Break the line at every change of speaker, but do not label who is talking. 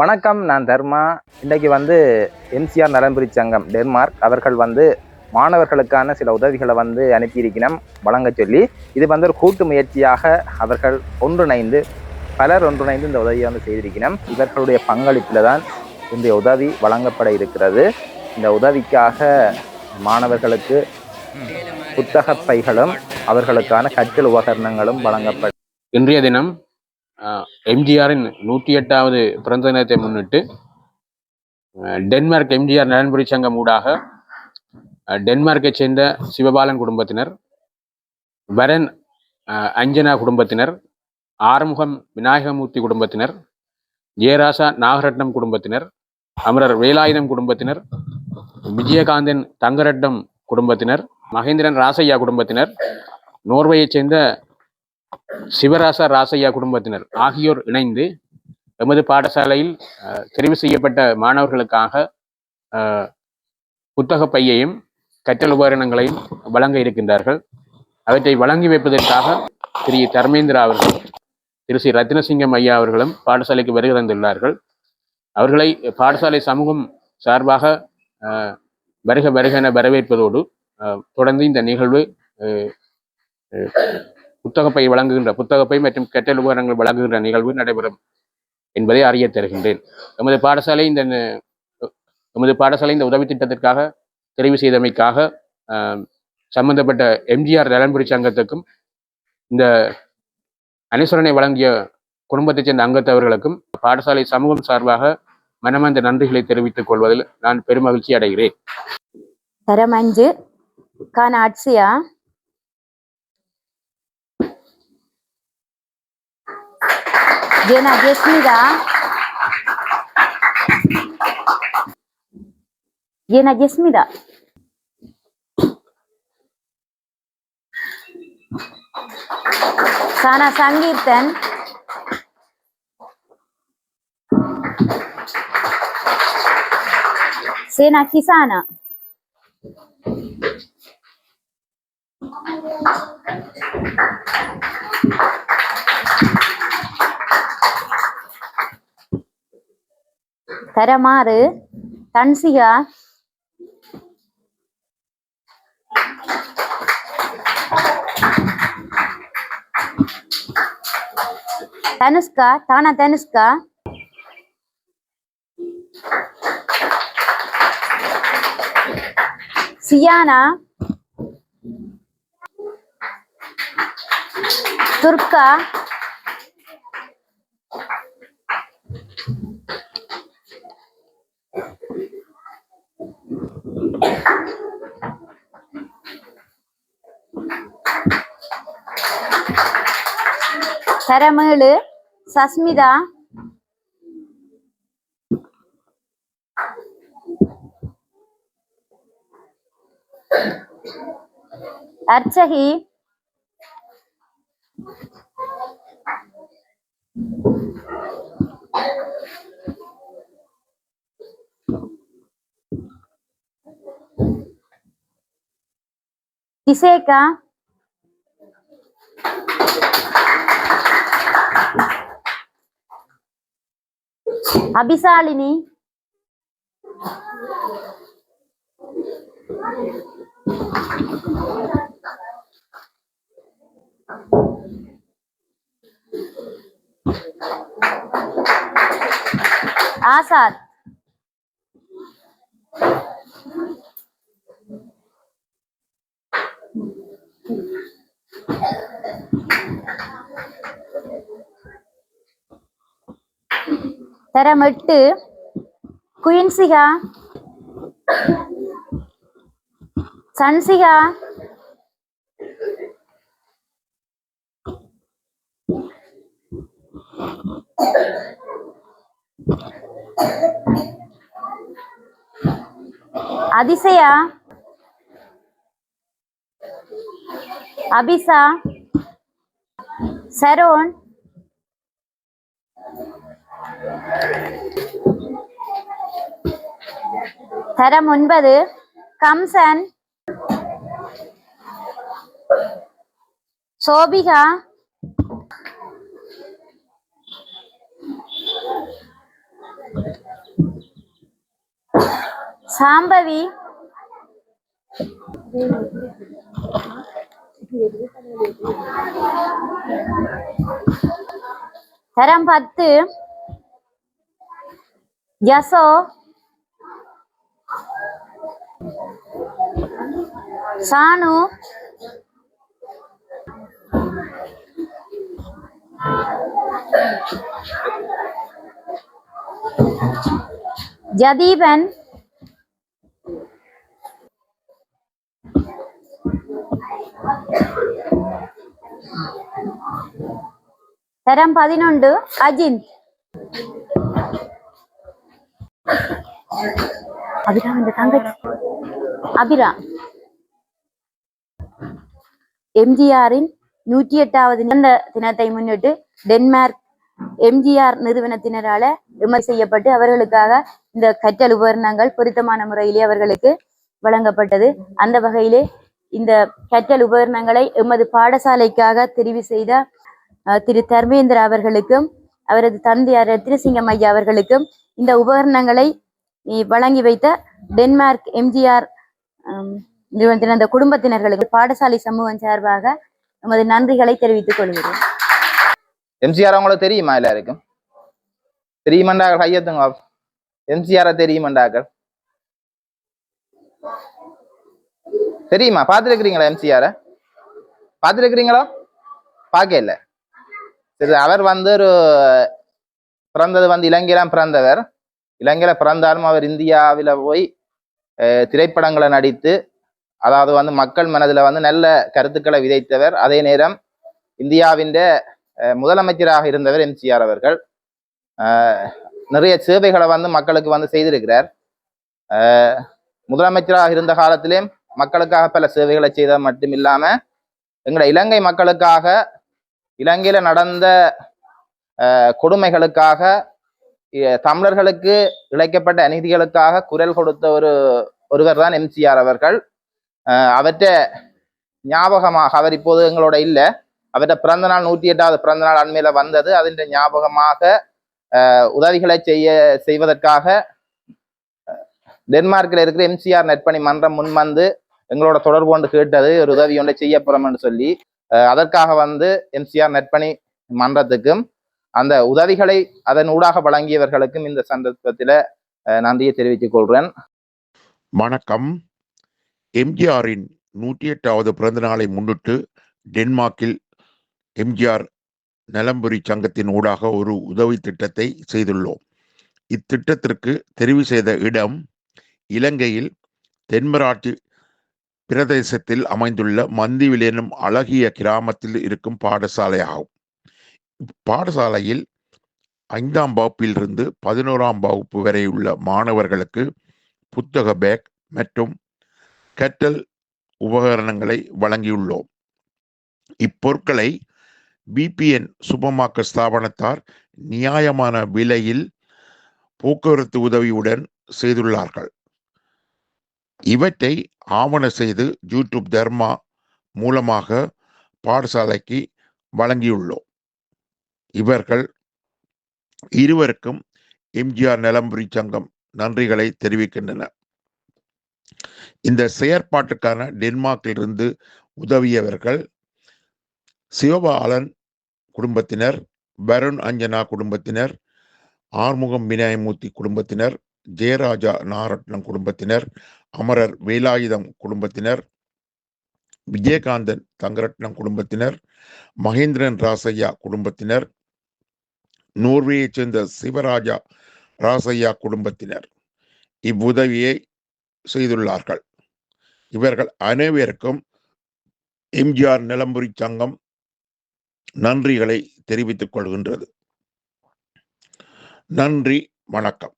வணக்கம் நான் தர்மா. இன்றைக்கு வந்து எம்சிஆர் நலன்புரி சங்கம் டென்மார்க். அவர்கள் வந்து மாணவர்களுக்கான சில உதவிகளை வந்து அனுப்பியிருக்கணும் வழங்க சொல்லி. இது வந்து ஒரு கூட்டு முயற்சியாக அவர்கள் ஒன்றிணைந்து பலர் ஒன்றிணைந்து இந்த உதவியை வந்து செய்திருக்கணும் இவர்களுடைய பங்களிப்பில் தான் இந்த உதவி வழங்கப்பட இருக்கிறது. இந்த உதவிக்காக மாணவர்களுக்கு புத்தக பைகளும் அவர்களுக்கான கற்றல் உபகரணங்களும் வழங்கப்பட
இன்றைய தினம் எம்ஜிஆரின் நூற்றி எட்டாவது பிறந்த தினத்தை முன்னிட்டு டென்மார்க் எம்ஜிஆர் நலன்புரி சங்கம் ஊடாக டென்மார்க்கை சேர்ந்த சிவபாலன் குடும்பத்தினர் வரன் அஞ்சனா குடும்பத்தினர் ஆறுமுகம் விநாயகமூர்த்தி குடும்பத்தினர் ஜெயராசா நாகரட்னம் குடும்பத்தினர் அமரர் வேலாயுதம் குடும்பத்தினர் விஜயகாந்தன் தங்கரட்னம் குடும்பத்தினர் மகேந்திரன் ராசையா குடும்பத்தினர் நோர்வையைச் சேர்ந்த சிவராசா ராசையா குடும்பத்தினர் ஆகியோர் இணைந்து எமது பாடசாலையில் அஹ், தெரிவு செய்யப்பட்ட மாணவர்களுக்காக புத்தக பையையும் கற்றல் உபகரணங்களையும் வழங்க இருக்கின்றார்கள். அவற்றை வழங்கி வைப்பதற்காக திரு. தர்மேந்திரா அவர்கள் திரு. ஸ்ரீ ரத்னசிங்கம் ஐயா அவர்களும் பாடசாலைக்கு வருகை தந்துள்ளார்கள். அவர்களை பாடசாலை சமூகம் சார்பாக அஹ், வருக வருக என வரவேற்பதோடு அஹ், தொடர்ந்து இந்த நிகழ்வு அஹ், புத்தகப்பை வழங்குகின்ற புத்தகப்பை மற்றும் கெட்டல் உபகரணங்கள் வழங்குகின்ற நிகழ்வு நடைபெறும் என்பதை அறிய தருகின்றேன். எமது பாடசாலை இந்த எமது பாடசாலை இந்த உதவி திட்டத்திற்காக தெரிவு செய்தமைக்காக சம்பந்தப்பட்ட எம்ஜிஆர் நலன்புரி சங்கத்துக்கும் இந்த அனுசரணை வழங்கிய குடும்பத்தைச் சேர்ந்த அங்கத்தவர்களுக்கும் பாடசாலை சமூகம் சார்பாக மனமார்ந்த நன்றிகளை தெரிவித்துக் கொள்வதில் நான் பெருமகிழ்ச்சி அடைகிறேன்.
தரம் அஞ்சு கான Llena Yesmira. Llena Yesmira. Sana Sankirtan. Sena Kisana. தரமாறு Dhanshika Dhanushka தானா தனுஷ்கா? சியானா? துர்கா? കരമേള് സസ്മിത അർച്ചഹി किसे का Abisal ini. Asad. Ah, தரம் எட்டு குயின்சிகா சன்சிகா அதிசயா அபிசா சரோன் தரம் ஒன்பது. கம்சன். சோபிகா. சாம்பவி. தரம் பத்து. ജസോ സാനു ജദീപൻ തരം പതിനുണ്ട്. അജിന്ത് அபிரா இந்த தங்கச்சி. அபிரா. எம்ஜிஆரின் நூற்றி எட்டாவது நிறந்த தினத்தை முன்னிட்டு டென்மார்க் எம்ஜிஆர் நிறுவனத்தினரால விமர் செய்யப்பட்டு அவர்களுக்காக இந்த கற்றல் உபகரணங்கள் பொருத்தமான முறையிலே அவர்களுக்கு வழங்கப்பட்டது. அந்த வகையிலே இந்த கற்றல் உபகரணங்களை எமது பாடசாலைக்காக தெரிவு செய்த திரு தர்மேந்திர அவர்களுக்கும் அவரது தந்தையார் ரத்னசிங்கம் ஐயா அவர்களுக்கும் இந்த உபகரணங்களை வழங்கி வைத்த டென்மார்க் எம்ஜிஆர் நிறுவனத்தின் அந்த குடும்பத்தினர்களுக்கு பாடசாலை சமூகம் சார்பாக நமது நன்றிகளை தெரிவித்துக் கொள்கிறோம்
எம்ஜிஆர் அவங்களுக்கு தெரியுமா எல்லாருக்கும்? தெரியுமாண்டாக்கள் ஐயத்துங்க? எம்ஜிஆர தெரியுமாண்டாக்கள் தெரியுமா? பார்த்துருக்கிறீங்களா எம்ஜிஆரை? பார்த்துருக்கிறீங்களா? பார்க்க இல்லை. சரி அவர் வந்து ஒரு பிறந்தது வந்து இலங்கையில பிறந்தவர். இலங்கையில பிறந்தாலும் அவர் இந்தியாவில் போய் திரைப்படங்களை நடித்து அதாவது வந்து மக்கள் மனதில் வந்து நல்ல கருத்துக்களை விதைத்தவர். அதே நேரம் இந்தியாவின் முதலமைச்சராக இருந்தவர் எம்ஜிஆர் அவர்கள். நிறைய சேவைகளை வந்து மக்களுக்கு வந்து செய்திருக்கிறார். முதலமைச்சராக இருந்த காலத்திலேயும் மக்களுக்காக பல சேவைகளை செய்தது மட்டும் இல்லாமல் எங்களோட இலங்கை மக்களுக்காக இலங்கையில நடந்த கொடுமைகளுக்காக தமிழர்களுக்கு இழைக்கப்பட்ட அநீதிகளுக்காக குரல் கொடுத்த ஒரு ஒருவர் தான் எம்ஜிஆர் அவர்கள். அவற்றை ஞாபகமாக அவர் இப்போது எங்களோட இல்லை. அவர்கிட்ட பிறந்த நாள் நூற்றி எட்டாவது பிறந்த நாள் அண்மையில வந்தது. அதன் ஞாபகமாக உதவிகளை செய்ய செய்வதற்காக டென்மார்க்கில் இருக்கிற எம்சிஆர் நெற்பணி மன்றம் முன் வந்து எங்களோட தொடர்பு கொண்டு கேட்டது ஒரு உதவி ஒன்றை செய்ய போறோம்னு சொல்லி அதற்காக வந்து எம்சிஆர் நெற்பணி மன்றத்துக்கும் அந்த உதவிகளை அதன் ஊடாக வழங்கியவர்களுக்கும் இந்த சந்தர்ப்பத்தில் நன்றியை தெரிவித்துக் கொள்கிறேன்
வணக்கம். எம்ஜிஆரின் நூற்றி எட்டாவது பிறந்த நாளை முன்னிட்டு டென்மார்க்கில் எம்ஜிஆர் நலம்புரி சங்கத்தின் ஊடாக ஒரு உதவி திட்டத்தை செய்துள்ளோம். இத்திட்டத்திற்கு தெரிவு செய்த இடம் இலங்கையில் தென்மராட்சி பிரதேசத்தில் அமைந்துள்ள மந்திவில் எனும் அழகிய கிராமத்தில் இருக்கும் பாடசாலையாகும். பாடசாலையில் ஐந்தாம் வகுப்பிலிருந்து பதினோராம் வகுப்பு வரை உள்ள மாணவர்களுக்கு புத்தக பேக் மற்றும் கற்றல் உபகரணங்களை வழங்கியுள்ளோம். இப்பொருட்களை பிபிஎன் சுபமாக்க ஸ்தாபனத்தார் நியாயமான விலையில் போக்குவரத்து உதவியுடன் செய்துள்ளார்கள். இவற்றை ஆவண செய்து யூடியூப் தர்மா மூலமாக பாடசாலைக்கு வழங்கியுள்ளோம். இவர்கள் இருவருக்கும் எம்ஜிஆர் நலம்புரி சங்கம் நன்றிகளை தெரிவிக்கின்றன இந்த செயற்பாட்டுக்கான டென்மார்க்கிலிருந்து உதவியவர்கள் சிவபாலன் குடும்பத்தினர் வருண் அஞ்சனா குடும்பத்தினர் ஆறுமுகம் விநாயகமூர்த்தி குடும்பத்தினர் ஜெயராஜா நாரட்னம் குடும்பத்தினர் அமரர் வேலாயுதம் குடும்பத்தினர் விஜயகாந்தன் தங்கரட்னம் குடும்பத்தினர் மகேந்திரன் ராசையா குடும்பத்தினர் நோர்வேயைச் சேர்ந்த சிவராஜா ராசையா குடும்பத்தினர் இவ்வுதவியை செய்துள்ளார்கள். இவர்கள் அனைவருக்கும் எம்ஜிஆர் நிலம்புரி சங்கம் நன்றிகளை தெரிவித்துக் கொள்கின்றது. நன்றி வணக்கம்.